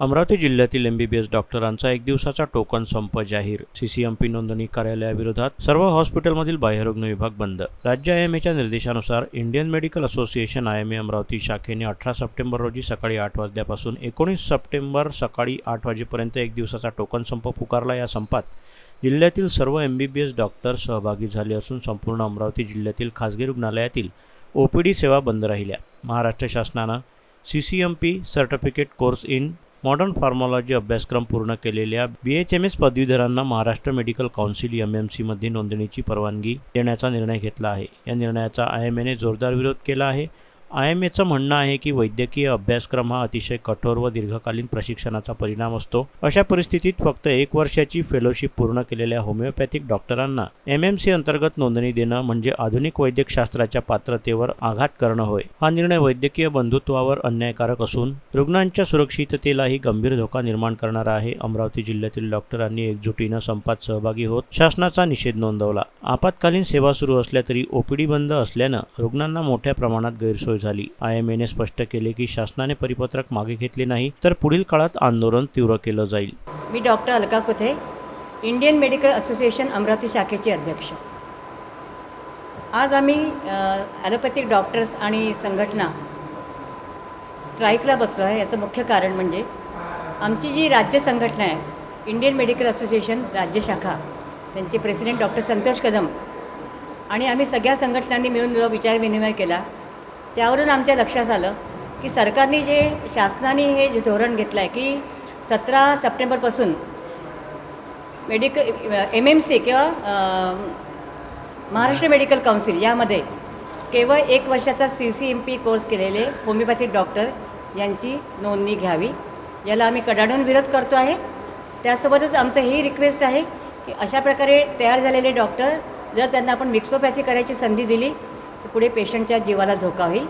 अमरावती जिल्ह्यातील एमबीबीएस डॉक्टरांचा एक दिवसाचा टोकन संप जाहीर. सीसीएमपी नोंदणी कार्यालयाविरोधात सर्व हॉस्पिटलमधील बाह्यरुग्ण विभाग बंद. राज्य आय एम एच्या निर्देशानुसार Indian medical association I M A Amravati शाखेने अठरा सप्टेंबर रोजी सकाळी आठ वाजल्यापासून एकोणीस सप्टेंबर सकाळी आठ वाजेपर्यंत एक दिवसाचा टोकन संप पुकारला. या संपात जिल्ह्यातील सर्व एमबीबीएस डॉक्टर सहभागी झाले असून संपूर्ण अमरावती जिल्ह्यातील खासगी रुग्णालयातील ओपीडी सेवा बंद राहिल्या. महाराष्ट्र शासनानं C C M P certificate course in modern pharmacology अभ्यासक्रम पूर्ण केलेल्या B H M S पदवीधरांना Maharashtra medical council M M सीमध्ये नोंदणीची परवानगी देण्याचा निर्णय घेतला आहे. या निर्णयाचा आय एम एने जोरदार विरोध केला आहे. आय एम एचं म्हणणं आहे की वैद्यकीय अभ्यासक्रम हा अतिशय कठोर व दीर्घकालीन प्रशिक्षणाचा परिणाम असतो. अशा परिस्थितीत फक्त एक वर्षाची फेलोशिप पूर्ण केलेल्या होमिओपॅथिक डॉक्टरांना एम एम सी अंतर्गत नोंदणी देणं म्हणजे आधुनिक वैद्यकशास्त्राच्या पात्रतेवर आघात करणं होय. हा निर्णय वैद्यकीय बंधुत्वावर अन्यायकारक असून रुग्णांच्या सुरक्षिततेलाही गंभीर धोका निर्माण करणारा आहे. अमरावती जिल्ह्यातील डॉक्टरांनी एकजुटीनं संपात सहभागी होत शासनाचा निषेध नोंदवला. आपत्कालीन सेवा सुरू असल्या तरी ओपीडी बंद असल्यानं रुग्णांना मोठ्या प्रमाणात गैरसोय झाली. आय एम एने स्पष्ट केले की शासनाने परिपत्रक मागे घेतले नाही तर पुढील काळात आंदोलन तीव्र केलं जाईल. मी doctor Alka Kuthe? Indian medical association Amravati शाखेचे अध्यक्ष. आज आम्ही ॲलोपॅथिक डॉक्टर्स आणि संघटना स्ट्राईकला बसलो आहे. याचं मुख्य कारण म्हणजे आमची जी राज्य संघटना आहे इंडियन मेडिकल असोसिएशन राज्य शाखा त्यांचे प्रेसिडेंट डॉक्टर संतोष कदम आणि आम्ही सगळ्या संघटनांनी मिळून विचारविनिमय केला त्यावरून आमच्या लक्षात आलं की सरकारने जे शासनाने हे जे धोरण घेतलं आहे की सतरा सप्टेंबरपासून मेडिकल एम एम सी किंवा महाराष्ट्र मेडिकल काउन्सिल यामध्ये केवळ एक वर्षाचा C C M P course केलेले होमिओपॅथिक डॉक्टर यांची नोंदणी घ्यावी. याला आम्ही कडाडून विरोध करतो आहे. त्यासोबतच आमचं ही रिक्वेस्ट आहे की अशा प्रकारे तयार झालेले डॉक्टर जर त्यांना आपण मिक्सोपॅथी करायची संधी दिली पुढे पेशंटच्या जीवाला धोका होईल.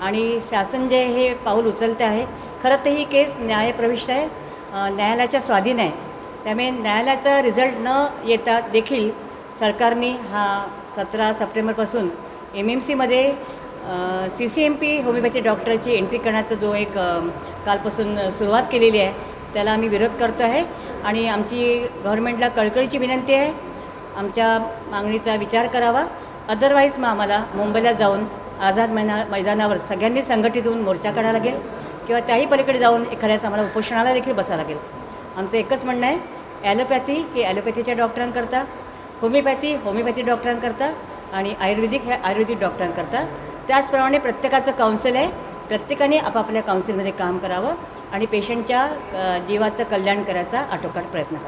आणि शासन जे हे पाऊल उचलते आहे खरं तर ही केस न्यायप्रविष्ट आहे न्यायालयाच्या स्वाधीन आहे. त्यामुळे न्यायालयाचा रिझल्ट न येता देखील सरकारने हा सतरा सप्टेंबरपासून एम एम सीमध्ये C C M P homeopathy डॉक्टरची एंट्री करण्याचा जो एक कालपासून सुरुवात केलेली आहे त्याला आम्ही विरोध करतो आहे. आणि आमची गव्हर्नमेंटला कळकळीची विनंती आहे. आमच्या मागणीचा विचार करावा. अदरवाईज मग आम्हाला मुंबईला जाऊन आझाद मैना मैदानावर सगळ्यांनी संघटित होऊन मोर्चा काढावा लागेल किंवा त्याही पलीकडे जाऊन एखाद्याच आम्हाला उपोषणाला देखील बसावं लागेल. आमचं एकच म्हणणं आहे ॲलोपॅथी हे ॲलोपॅथीच्या डॉक्टरांकरता होमिओपॅथी होमिओपॅथी डॉक्टरांकरता आणि आयुर्वेदिक हे आयुर्वेदिक डॉक्टरांकरता. त्याचप्रमाणे प्रत्येकाचं काउन्सिल आहे प्रत्येकाने आपापल्या काउन्सिलमध्ये काम करावं आणि पेशंटच्या जीवाचं कल्याण करायचा आटोकाट प्रयत्न करा